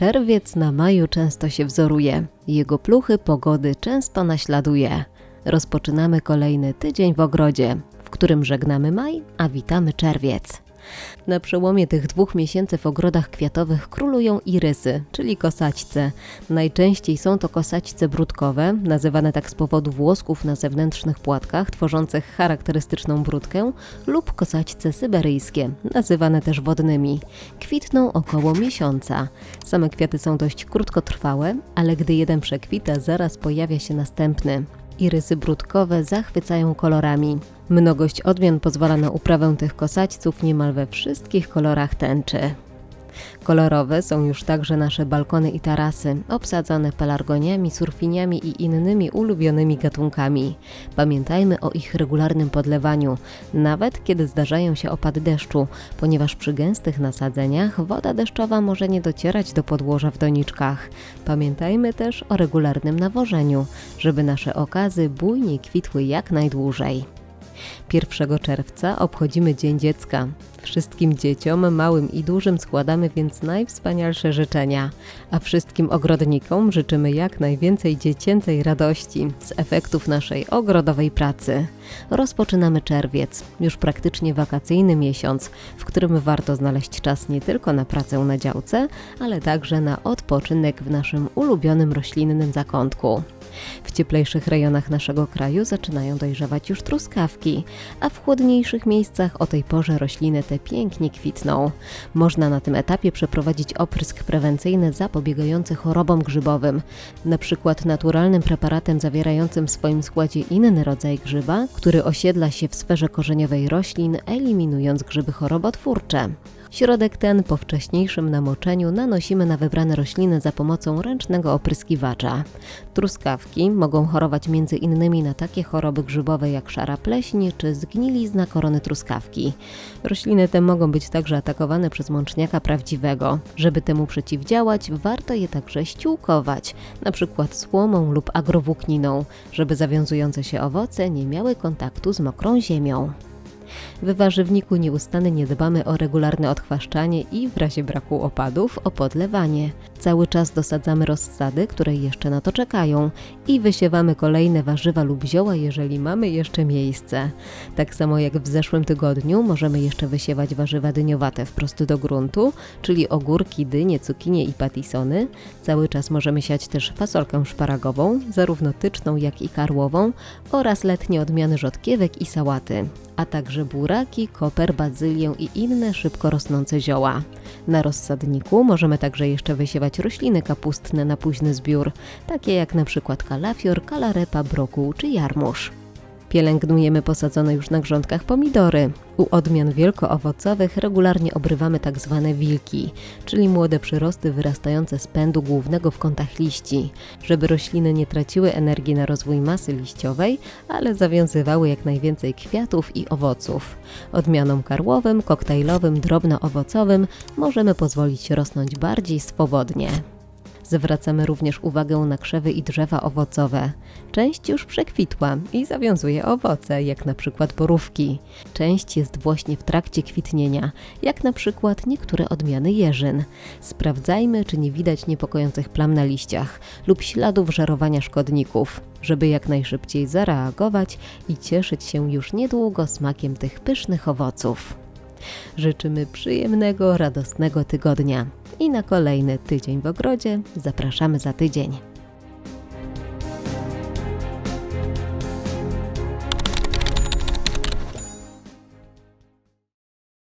Czerwiec na maju często się wzoruje, jego pluchy pogody często naśladuje. Rozpoczynamy kolejny tydzień w ogrodzie, w którym żegnamy maj, a witamy czerwiec. Na przełomie tych dwóch miesięcy w ogrodach kwiatowych królują irysy, czyli kosaćce. Najczęściej są to kosaćce brudkowe, nazywane tak z powodu włosków na zewnętrznych płatkach, tworzących charakterystyczną brudkę, lub kosaćce syberyjskie, nazywane też wodnymi. Kwitną około miesiąca. Same kwiaty są dość krótkotrwałe, ale gdy jeden przekwita, zaraz pojawia się następny. Irysy brudkowe zachwycają kolorami. Mnogość odmian pozwala na uprawę tych kosaćców niemal we wszystkich kolorach tęczy. Kolorowe są już także nasze balkony i tarasy, obsadzone pelargoniami, surfiniami i innymi ulubionymi gatunkami. Pamiętajmy o ich regularnym podlewaniu, nawet kiedy zdarzają się opady deszczu, ponieważ przy gęstych nasadzeniach woda deszczowa może nie docierać do podłoża w doniczkach. Pamiętajmy też o regularnym nawożeniu, żeby nasze okazy bujnie kwitły jak najdłużej. 1 czerwca obchodzimy Dzień Dziecka. Wszystkim dzieciom, małym i dużym, składamy więc najwspanialsze życzenia, a wszystkim ogrodnikom życzymy jak najwięcej dziecięcej radości z efektów naszej ogrodowej pracy. Rozpoczynamy czerwiec, już praktycznie wakacyjny miesiąc, w którym warto znaleźć czas nie tylko na pracę na działce, ale także na odpoczynek w naszym ulubionym roślinnym zakątku. W cieplejszych rejonach naszego kraju zaczynają dojrzewać już truskawki, a w chłodniejszych miejscach o tej porze rośliny te pięknie kwitną. Można na tym etapie przeprowadzić oprysk prewencyjny zapobiegający chorobom grzybowym, na przykład naturalnym preparatem zawierającym w swoim składzie inny rodzaj grzyba, który osiedla się w sferze korzeniowej roślin, eliminując grzyby chorobotwórcze. Środek ten po wcześniejszym namoczeniu nanosimy na wybrane rośliny za pomocą ręcznego opryskiwacza. Truskawki mogą chorować między innymi na takie choroby grzybowe jak szara pleśń czy zgnilizna korony truskawki. Rośliny te mogą być także atakowane przez mączniaka prawdziwego. Żeby temu przeciwdziałać, warto je także ściółkować, przykład słomą lub agrowłókniną, żeby zawiązujące się owoce nie miały kontaktu z mokrą ziemią. W warzywniku nieustannie dbamy o regularne odchwaszczanie i w razie braku opadów o podlewanie. Cały czas dosadzamy rozsady, które jeszcze na to czekają i wysiewamy kolejne warzywa lub zioła, jeżeli mamy jeszcze miejsce. Tak samo jak w zeszłym tygodniu możemy jeszcze wysiewać warzywa dyniowate wprost do gruntu, czyli ogórki, dynie, cukinie i patisony. Cały czas możemy siać też fasolkę szparagową, zarówno tyczną jak i karłową oraz letnie odmiany rzodkiewek i sałaty a także buraki, koper, bazylię i inne szybko rosnące zioła. Na rozsadniku możemy także jeszcze wysiewać rośliny kapustne na późny zbiór, takie jak przykład kalafior, kalarepa, brokuł czy jarmuż. Pielęgnujemy posadzone już na grządkach pomidory. U odmian wielkoowocowych regularnie obrywamy tak zwane wilki, czyli młode przyrosty wyrastające z pędu głównego w kątach liści, żeby rośliny nie traciły energii na rozwój masy liściowej, ale zawiązywały jak najwięcej kwiatów i owoców. Odmianom karłowym, koktajlowym, drobnoowocowym możemy pozwolić rosnąć bardziej swobodnie. Zwracamy również uwagę na krzewy i drzewa owocowe. Część już przekwitła i zawiązuje owoce, jak na przykład borówki. Część jest właśnie w trakcie kwitnienia, jak na przykład niektóre odmiany jeżyn. Sprawdzajmy, czy nie widać niepokojących plam na liściach lub śladów żerowania szkodników, żeby jak najszybciej zareagować i cieszyć się już niedługo smakiem tych pysznych owoców. Życzymy przyjemnego, radosnego tygodnia i na kolejny tydzień w ogrodzie zapraszamy za tydzień.